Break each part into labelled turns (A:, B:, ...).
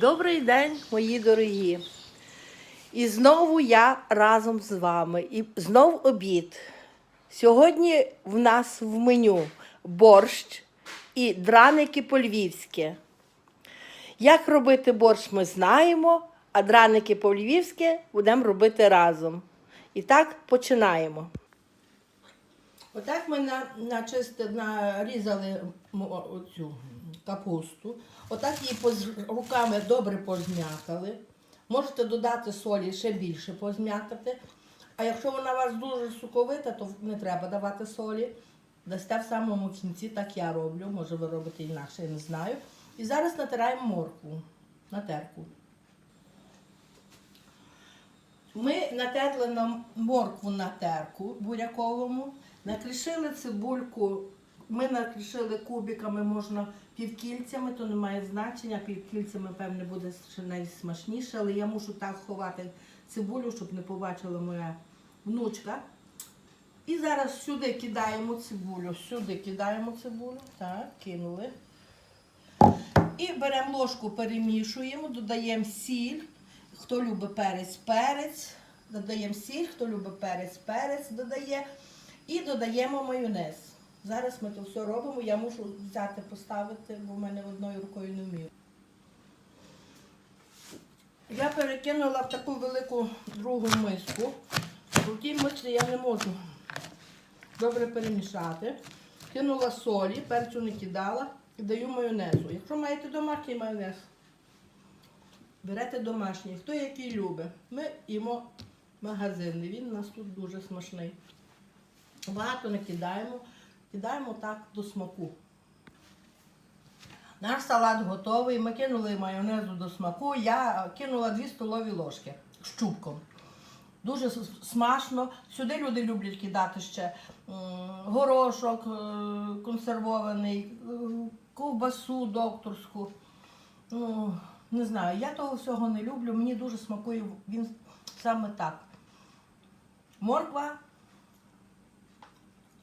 A: Добрий день, мої дорогі. І знову я разом з вами. І знов обід. Сьогодні в нас в меню борщ і драники по-львівськи. Як робити борщ, ми знаємо, а драники по-львівськи будемо робити разом. І так починаємо. Отак ми на, начисти, нарізали оцю капусту. Отак її руками добре позм'ятали. Можете додати солі ще більше позм'ятати. А якщо вона у вас дуже соковита, то не треба давати солі. Дасте в самому кінці, так я роблю. Може ви робите інакше, я не знаю. І зараз натираємо моркву на терку. Ми натерли на моркву на терку буряковому, накришили цибульку. Ми накришили кубиками, можна півкільцями, то не має значення. Півкільцями, певне, буде ще найсмачніше, але я мушу так ховати цибулю, щоб не побачила моя внучка. І зараз сюди кидаємо цибулю, сюди кидаємо цибулю. Так, кинули. І беремо ложку, перемішуємо, додаємо сіль. Хто любить перець, перець. Додаємо сіль, хто любить перець, перець додає. І додаємо майонез. Зараз ми це все робимо. Я мушу взяти, поставити, бо в мене одною рукою не вмію. Я перекинула в таку велику другу миску. У тій мисці я не можу добре перемішати. Кинула солі, перцю не кидала і даю майонезу. Якщо маєте домашній майонез, берете домашній, хто який любить. Ми їмо магазинний, він у нас тут дуже смачний. Багато не кидаємо, кидаємо так до смаку. Наш салат готовий. Ми кинули майонезу до смаку. Я кинула 2 столові ложки з чубком. Дуже смачно. Сюди люди люблять кидати ще горошок е, консервований, е, ковбасу докторську. Ну, не знаю, я того всього не люблю. Мені дуже смакує він саме так. Морква,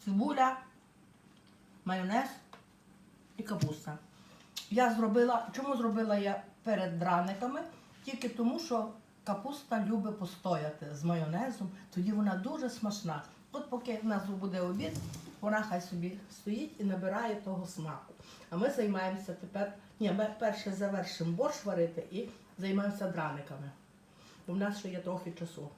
A: цибуля, майонез і капуста. Я зробила, чому зробила я перед драниками? Тільки тому, що капуста любить постояти з майонезом, тоді вона дуже смачна. От поки в нас буде обід, вона хай собі стоїть і набирає того смаку. А ми займаємося тепер, ні, ми перше завершимо борщ варити і займаємося драниками. Бо в нас ще є трохи часу.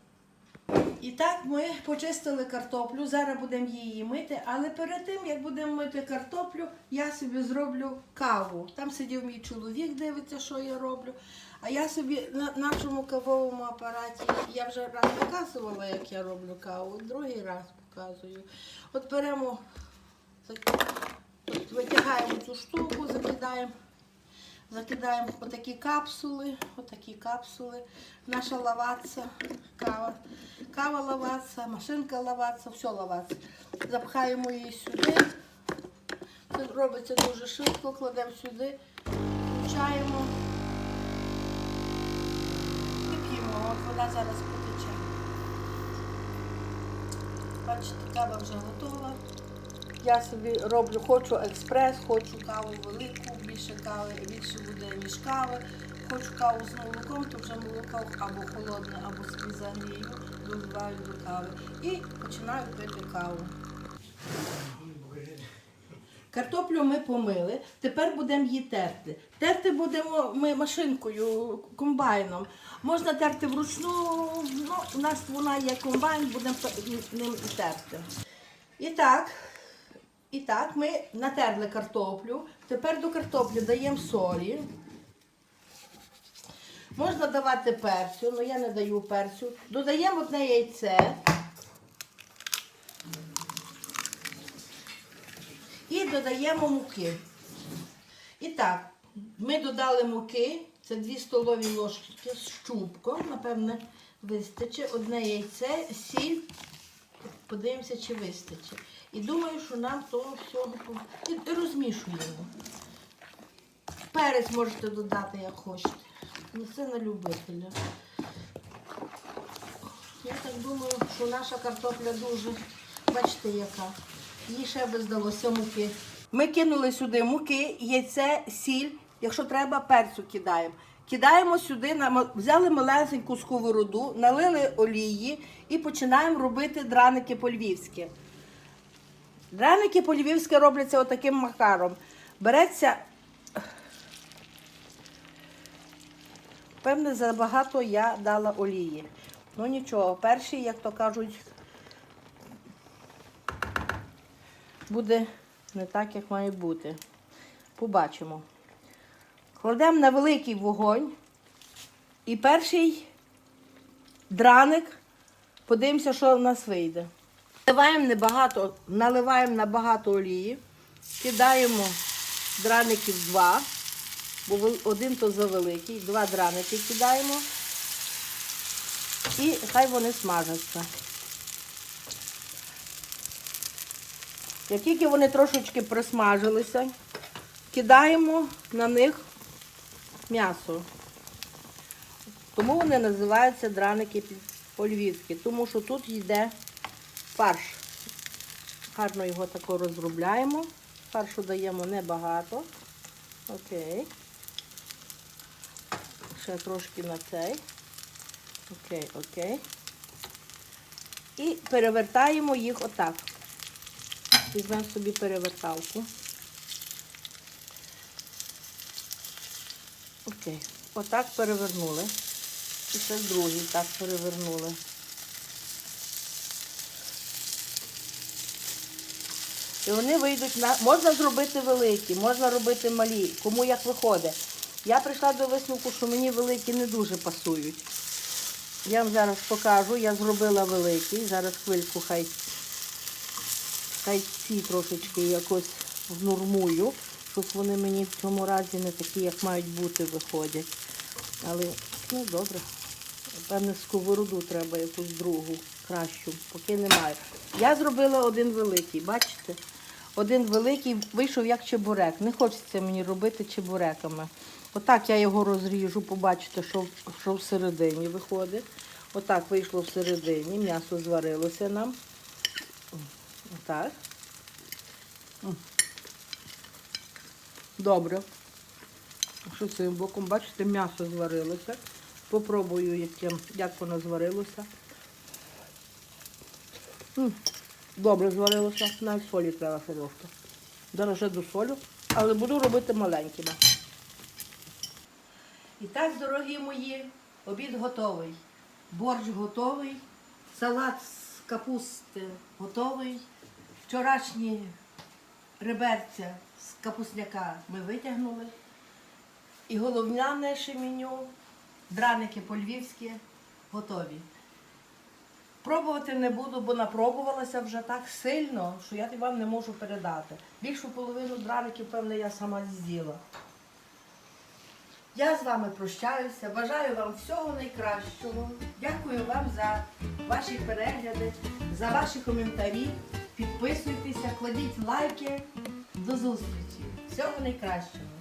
A: І так ми почистили картоплю, зараз будемо її мити, але перед тим, як будемо мити картоплю, я собі зроблю каву. Там сидів мій чоловік, дивиться, що я роблю. А я собі на нашому кавовому апараті, я вже раз показувала, як я роблю каву, другий раз показую. От беремо, от витягаємо цю штуку, закидаємо. Закидаємо отакі капсули, отакі капсули. Наша лаваца, кава. Кава лаваца, машинка лаваца, все лаваца. Запхаємо її сюди. Це робиться дуже швидко, кладемо сюди, включаємо і п'ємо. От вода зараз потече. Бачите, кава вже готова. Я собі роблю, хочу експрес, хочу каву велику, більше кави, більше буде, ніж кави. Хочу каву з молоком, то вже молоко або холодне, або собі загрію, доливаю до кави. І починаю пити каву. Картоплю ми помили, тепер будемо її терти. Терти будемо ми машинкою, комбайном. Можна терти вручну, ну, у нас вона є комбайн, будемо ним терти. І так, і так, ми натерли картоплю. Тепер до картоплі даємо солі. Можна давати перцю, але я не даю перцю. Додаємо одне яйце. І додаємо муки. І так, ми додали муки, це 2 столові ложки з чубком, напевне, вистачить. Одне яйце, сіль. Подивимося, чи вистачить. І думаю, що нам того всього і розмішуємо. Перець можете додати, як хочете. Ну, це на любителя. Я так думаю, що наша картопля дуже, бачите, яка. Їй ще би здалося муки. Ми кинули сюди муки, яйце, сіль. Якщо треба, перцю кидаємо. кидаємо сюди, взяли малесеньку сковороду, налили олії і починаємо робити драники по-львівськи. Драники по-львівськи робляться отаким макаром. Береться. Певне, забагато я дала олії. Ну нічого, перший, як то кажуть, буде не так, як має бути. Побачимо. Кладемо на великий вогонь. І перший драник, подивимося, що в нас вийде. Наливаємо небагато, наливаємо набагато олії, кидаємо драників два, бо один то завеликий, два драники кидаємо. І хай вони смажаться. Як тільки вони трошечки присмажилися, кидаємо на них м'ясо. Тому вони називаються драники по-львівськи, тому що тут йде фарш. Гарно його тако розробляємо. Фаршу даємо небагато. Окей. Ще трошки на цей. Окей, окей. І перевертаємо їх отак. Візьмемо собі переверталку. Окей. Отак перевернули. І ще другий так перевернули. І вони вийдуть на. Можна зробити великі, можна робити малі, кому як виходить. Я прийшла до висновку, що мені великі не дуже пасують. Я вам зараз покажу, я зробила великий. Зараз хвильку хай, хай ці трошечки якось внормую. Щось вони мені в цьому разі не такі, як мають бути, виходять. Але ну добре. Певне, сковороду треба якусь другу, кращу, поки немає. Я зробила один великий, бачите? Один великий вийшов як чебурек. Не хочеться мені робити чебуреками. Отак я його розріжу, побачите, що, що всередині виходить. Отак вийшло всередині, м'ясо зварилося нам. Отак. Добре. Що цим боком, бачите, м'ясо зварилося. Попробую, як воно зварилося. Добре зварилося, навіть солі треба трошки. Зараз вже досолю, але буду робити маленькими. І так, дорогі мої, обід готовий. Борщ готовий, салат з капусти готовий. Вчорашні реберця з капусняка ми витягнули. І головне наше меню драники по-львівськи готові. Пробувати не буду, бо напробувалася вже так сильно, що я вам не можу передати. Більшу половину драників, певне, я сама з'їла. Я з вами прощаюся, бажаю вам всього найкращого. Дякую вам за ваші перегляди, за ваші коментарі. Підписуйтеся, кладіть лайки. До зустрічі! Всього найкращого!